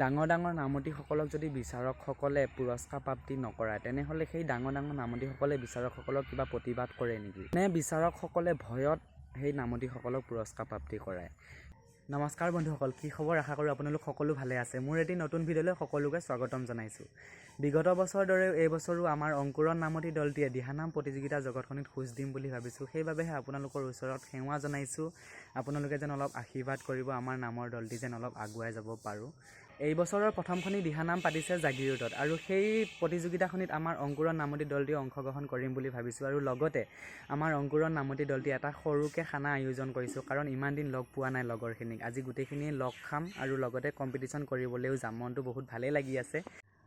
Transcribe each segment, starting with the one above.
ডাঙৰ ডাঙৰ নামতীসকলক যদি বিচাৰকসকলে পুৰস্কাৰ প্ৰাপ্তি নকৰায় তেনেহ'লে সেই ডাঙৰ ডাঙৰ নামতীসকলে বিচাৰকসকলক কিবা প্ৰতিবাদ কৰে নেকি? নে বিচাৰকসকলে ভয়ত সেই নামতীসকলক পুৰস্কাৰ প্ৰাপ্তি কৰায়? নমস্কাৰ বন্ধুসকল কি খবৰ? আশা কৰোঁ আপোনালোক সকলো ভালে আছে। মোৰ এটি নতুন ভিডিঅ'লৈ সকলোকে স্বাগতম জনাইছোঁ। বিগত বছৰৰ দৰে এই বছৰো আমাৰ অংকুৰণ নামতি দলটিয়ে দিহানাম প্ৰতিযোগিতা জগতখনিত খোজ দিম বুলি ভাবিছোঁ। সেইবাবেহে আপোনালোকৰ ওচৰত সেৱা জনাইছোঁ। আপোনালোকে যেন অলপ আশীৰ্বাদ কৰিব আমাৰ নামৰ দলটি যেন অলপ আগুৱাই যাব পাৰোঁ। এই বছৰৰ প্ৰথমখনি দিহানাম পাতিছে জাগিৰোডত আৰু সেই প্ৰতিযোগিতাখনিত আমাৰ অংকুৰণ নামতি দলটিয়ে অংশগ্ৰহণ কৰিম বুলি ভাবিছোঁ আৰু লগতে আমাৰ অংকুৰণ নামতি দলটি এটা সৰুকৈ খানা আয়োজন কৰিছোঁ কাৰণ ইমান দিন লগ পোৱা নাই লগৰখিনিক। আজি গোটেইখিনিয়ে লগ খাম আৰু লগতে কম্পিটিশ্যন কৰিবলৈও যাম। মনটো বহুত ভালেই লাগি আছে।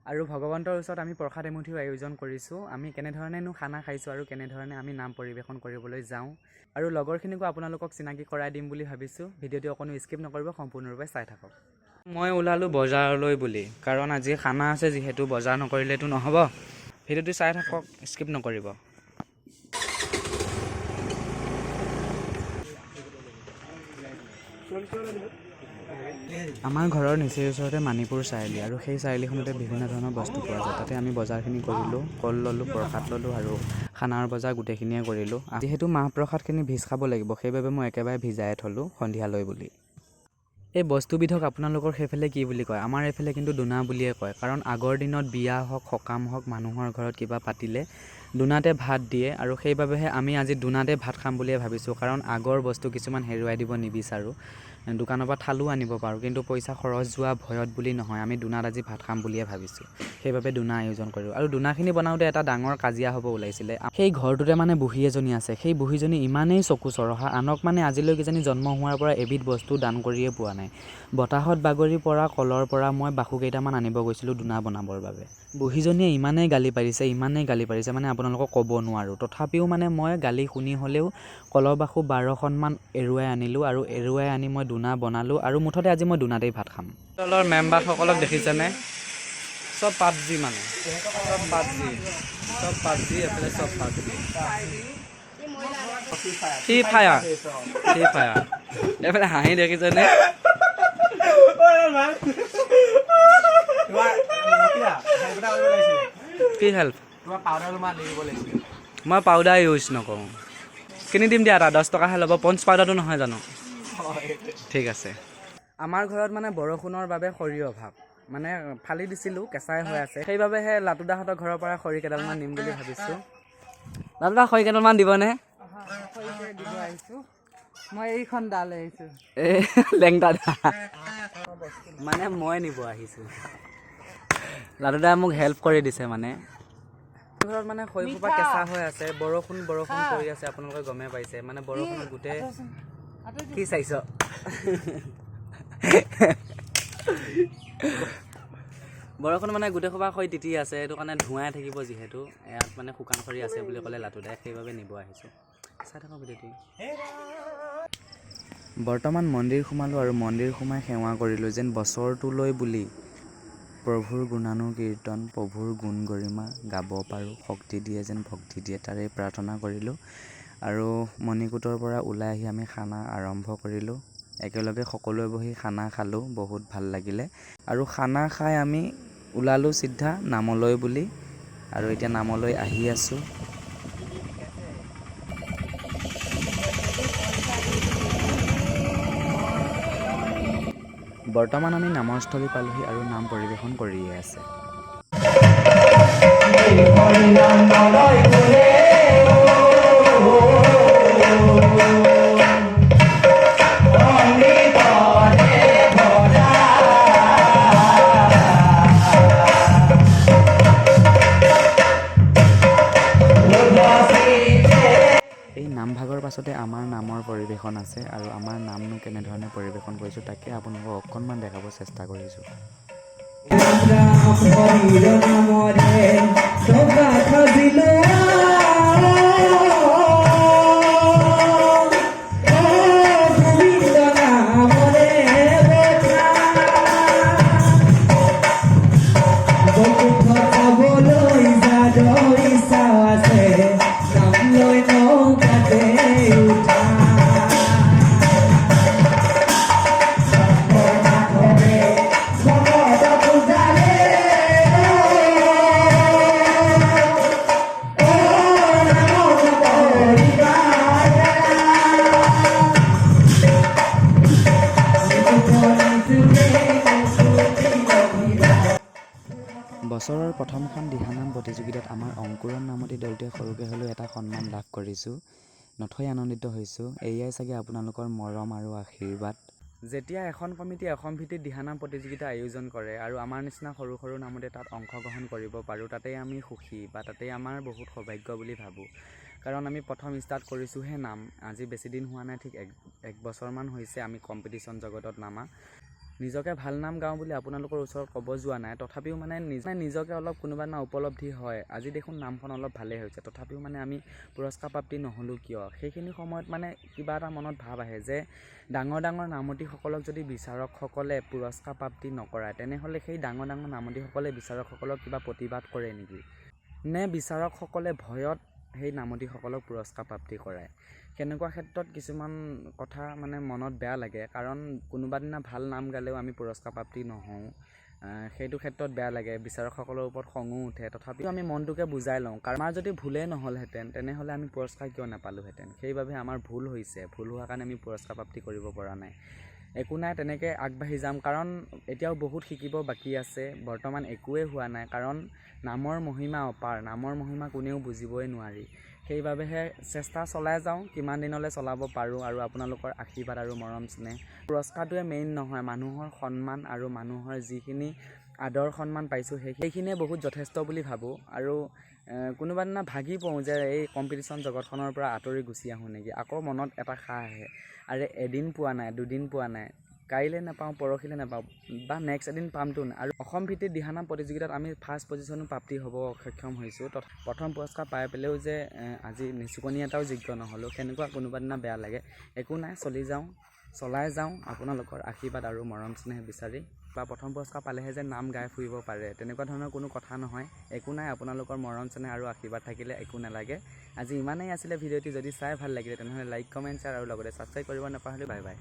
আৰু ভগৱন্তৰ ওচৰত আমি প্ৰসাদ এমুঠিও আয়োজন কৰিছোঁ। আমি কেনেধৰণেনো খানা খাইছোঁ আৰু কেনেধৰণে আমি নাম পৰিৱেশন কৰিবলৈ যাওঁ আৰু লগৰখিনিকো আপোনালোকক চিনাকি কৰাই দিম বুলি ভাবিছোঁ। ভিডিঅ'টো অকণো স্কিপ নকৰিব সম্পূৰ্ণৰূপে চাই থাকক। মই ওলালোঁ বজাৰলৈ বুলি কাৰণ আজি খানা আছে যিহেতু বজাৰ নকৰিলেতো নহ'ব। ভিডিঅ'টো চাই থাকক স্কিপ নকৰিব। আমাৰ ঘৰৰ নিচেই ওচৰতে মাণিপুৰ চাৰিআলি আৰু সেই চাৰিআলিখনতে বিভিন্ন ধৰণৰ বস্তু পোৱা যায়। তাতে আমি বজাৰখিনি কৰিলোঁ কল ল'লোঁ প্ৰসাদ ল'লোঁ আৰু খানাৰ বজাৰ গোটেইখিনিয়ে কৰিলোঁ। যিহেতু মাহ প্ৰসাদখিনি ভিজ খাব লাগিব সেইবাবে মই একেবাৰে ভিজাই থ'লোঁ সন্ধিয়ালৈ বুলি। এই বস্তুবিধক আপোনালোকৰ সেইফালে কি বুলি কয়? আমাৰ এইফালে কিন্তু দোনা বুলিয়ে কয়। কাৰণ আগৰ দিনত বিয়া হওক সকাম হওক মানুহৰ ঘৰত কিবা পাতিলে দোনাতে ভাত দিয়ে আৰু সেইবাবেহে আমি আজি দোনাতে ভাত খাম বুলিয়ে ভাবিছোঁ। কাৰণ আগৰ বস্তু কিছুমান হেৰুৱাই দিব নিবিচাৰোঁ। দোকানৰ পৰা থালো আনিব পাৰোঁ কিন্তু পইচা খৰচ যোৱা ভয়ত বুলি নহয় আমি দোনাত আজি ভাত খাম বুলিয়ে ভাবিছোঁ। সেইবাবে দোনা আয়োজন কৰোঁ। আৰু দোনাখিনি বনাওঁতে এটা ডাঙৰ কাজিয়া হ'ব ওলাইছিলে। সেই ঘৰটোতে মানে বুঢ়ী এজনী আছে। সেই বুঢ়ীজনী ইমানেই চকু চৰহা আনক মানে আজিলৈ কিজানি জন্ম হোৱাৰ পৰা এবিধ বস্তু দান কৰিয়ে পোৱা নাই। বতাহত বাগৰি পৰা কলৰ পৰা মই বাহু কেইটামান আনিব গৈছিলোঁ দোনা বনাবৰ বাবে। বুঢ়ীজনীয়ে ইমানেই গালি পাৰিছে ইমানেই গালি পাৰিছে মানে আপোনালোকক ক'ব নোৱাৰোঁ। তথাপিও মানে মই গালি শুনি হ'লেও কলৰ বাহু বাৰখনমান এৰুৱাই আনিলোঁ আৰু এৰুৱাই আনি মই দোনা বনালোঁ আৰু মুঠতে আজি মই দোনাতেই ভাত খাম। দলৰ মেম্বাৰসকলক দেখিছেনে? চব পাবজি মানে। চব পাবজি। চব পাবজি, এফালে চব PUBG. Free fire. Free fire. এইফালে হাঁহি দেখিছেনে? কি হেল্প। মই পাউডাৰ ইউজ নকৰোঁ। কিনি দিম দিয়া, এটা দহ টকাহে ল'ব। পঞ্চ পাউডাৰটো নহয় জানো? ঠিক আছে। আমাৰ ঘৰত মানে বৰষুণৰ বাবে খৰিৰ অভাৱ। মানে ফালি দিছিলোঁ কেঁচাই হৈ আছে। সেইবাবেহে লাটুদাহঁতৰ ঘৰৰ পৰা খৰি কেইডালমান নিম বুলি ভাবিছোঁ। লাটুদা খৰি কেইডালমান দিবনে? দিব আহিছোঁ মই এইখন ডাল আহিছোঁ এই লেংটা দা মানে মই নিব আহিছোঁ। লাটুদাই মোক হেল্প কৰি দিছে মানে। ঘৰত মানে খৰি সোপা কেঁচা হৈ আছে। বৰষুণ বৰষুণ পৰি আছে আপোনালোকে গমেই পাইছে। মানে বৰষুণত গোটেই কি চাইছ বৰষুণ মানে গোটেই সোপা খৰি তিতি আছে সেইটো কাৰণে ধোঁৱাই থাকিব যিহেতু। ইয়াত মানে শুকান খৰি আছে বুলি ক'লে লাটুদাই সেইবাবে নিব আহিছোঁ। চাই থাকক ভিডিঅ'টো। বৰ্তমান মন্দিৰ সোমালোঁ আৰু মন্দিৰ সোমাই সেৱা কৰিলোঁ যেন বছৰটোলৈ বুলি। প্ৰভুৰ গুণানুকীৰ্তন প্ৰভুৰ গুণ গৰিমা গাব পাৰোঁ শক্তি দিয়ে যেন ভক্তি দিয়ে তাৰেই প্ৰাৰ্থনা কৰিলোঁ। আৰু মণিকূটৰ পৰা ওলাই আহি আমি খানা আৰম্ভ কৰিলোঁ। একেলগে সকলোৱে বহি খানা খালোঁ বহুত ভাল লাগিলে। আৰু খানা খাই আমি ওলালোঁ চিধা নামলৈ বুলি। আৰু এতিয়া নামলৈ আহি আছোঁ। বৰ্তমান আমি নামৰস্থলী পালোহি আৰু নাম পৰিৱেশন কৰিয়ে আছে। পাছতে আমাৰ নামৰ পৰিৱেশন আছে আৰু আমাৰ নামনো কেনেধৰণে পৰিৱেশন কৰিছোঁ তাকে আপোনালোকক অকণমান দেখাব চেষ্টা কৰিছোঁ। উঠা বছৰৰ প্ৰথমখন দিহানাম প্ৰতিযোগিতাত আমাৰ অংকুৰণ নামতি দলটোৱে সৰুকৈ হ'লেও এটা সন্মান লাভ কৰিছোঁ। নথৈ আনন্দিত হৈছোঁ। এয়াই চাগে আপোনালোকৰ মৰম আৰু আশীৰ্বাদ। যেতিয়া এখন কমিটিয়ে অসম ভিত্তিত দিহানাম প্ৰতিযোগিতা আয়োজন কৰে আৰু আমাৰ নিচিনা সৰু সৰু নামতে তাত অংশগ্ৰহণ কৰিব পাৰোঁ তাতেই আমি সুখী বা তাতেই আমাৰ বহুত সৌভাগ্য বুলি ভাবোঁ। কাৰণ আমি প্ৰথম ষ্টাৰ্ট কৰিছোঁহে নাম। আজি বেছি দিন হোৱা নাই ঠিক এক এক বছৰমান হৈছে আমি কম্পিটিশ্যন জগতত নামা। নিজকে ভাল নাম গাওঁ বুলি আপোনালোকৰ ওচৰত ক'ব যোৱা নাই। তথাপিও মানে নিজ নিজকে অলপ কোনোবা না উপলব্ধি হয়। আজি দেখোন নামখন অলপ ভালেই হৈছে। তথাপিও মানে আমি পুৰস্কাৰ প্ৰাপ্তি নহ'লোঁ কিয়? সেইখিনি সময়ত মানে কিবা এটা মনত ভাৱ আহে যে ডাঙৰ ডাঙৰ নামতিসকলক যদি বিচাৰকসকলে পুৰস্কাৰ প্ৰাপ্তি নকৰায় তেনেহ'লে সেই ডাঙৰ ডাঙৰ নামতিসকলে বিচাৰকসকলক কিবা প্ৰতিবাদ কৰে নেকি? নে বিচাৰকসকলে ভয়ত সেই নামতিসকলক পুৰস্কাৰ প্ৰাপ্তি কৰায়। সেনেকুৱা ক্ষেত্ৰত কিছুমান কথা মানে মনত বেয়া লাগে কাৰণ কোনোবা দিনা ভাল নাম গালেও আমি পুৰস্কাৰ প্ৰাপ্তি নহওঁ। সেইটো ক্ষেত্ৰত বেয়া লাগে বিচাৰকসকলৰ ওপৰত খঙো উঠে। তথাপিও আমি মনটোকে বুজাই লওঁ। কাৰণ আমাৰ যদি ভুলেই নহ'লহেঁতেন তেনেহ'লে আমি পুৰস্কাৰ কিয় নাপালোঁহেঁতেন? সেইবাবে আমাৰ ভুল হৈছে। ভুল হোৱাৰ কাৰণে আমি পুৰস্কাৰ প্ৰাপ্তি কৰিব পৰা নাই। একো নাই তেনেকৈ আগবাঢ়ি যাম। কাৰণ এতিয়াও বহুত শিকিব বাকী আছে বৰ্তমান একোৱেই হোৱা নাই। কাৰণ নামৰ মহিমা অপাৰ নামৰ মহিমা কোনেও বুজিবই নোৱাৰি। সেইবাবেহে চেষ্টা চলাই যাওঁ কিমান দিনলৈ চলাব পাৰোঁ আৰু আপোনালোকৰ আশীৰ্বাদ আৰু মৰম স্নেহ। পুৰস্কাৰটোৱে মেইন নহয় মানুহৰ সন্মান আৰু মানুহৰ যিখিনি আদৰ সন্মান পাইছোঁ সেই সেইখিনিয়ে বহুত যথেষ্ট বুলি ভাবোঁ। আৰু এ, কোনোবা দিনা ভাগি পৰোঁ যে এই কম্পিটিশ্যন জগতখনৰ পৰা আঁতৰি গুচি আহোঁ নেকি। আকৌ মনত এটা সাহ আহে আৰে এদিন পোৱা নাই দুদিন পোৱা নাই কাইলৈ নাপাওঁ পৰহিলৈ নাপাওঁ বা নেক্সট এদিন পামতো আৰু অসম ভিত্তিত দিহানাম প্ৰতিযোগিতাত আমি ফাৰ্ষ্ট পজিশ্যনো প্ৰাপ্তি হ'ব সক্ষম হৈছোঁ। তথা প্ৰথম পুৰস্কাৰ পাই পেলাইও যে আজি নিচুকনি এটাও যোগ্য নহ'লোঁ। সেনেকুৱা কোনোবা দিনা বেয়া লাগে একো নাই চলি যাওঁ। চলাই যাওঁ আপোনালোকৰ আশীৰ্বাদ আৰু মৰম স্নেহ বিচাৰি। বা প্ৰথম পুৰস্কাৰ পালেহে যে নাম গাই ফুৰিব পাৰে। তেনেকুৱা ধৰণৰ কোনো কথা নহয়। একো নাই আপোনালোকৰ মৰম চেনেহ আৰু আশীৰ্বাদ থাকিলে একো নালাগে। আজি ইমানেই আছিলে ভিডিঅ'টি। যদি চাই ভাল লাগিলে তেনেহ'লে লাইক কমেণ্ট শ্বেয়াৰ আৰু লগতে ছাবস্ক্ৰাইব কৰিব নাপাহৰিলে বাই বাই।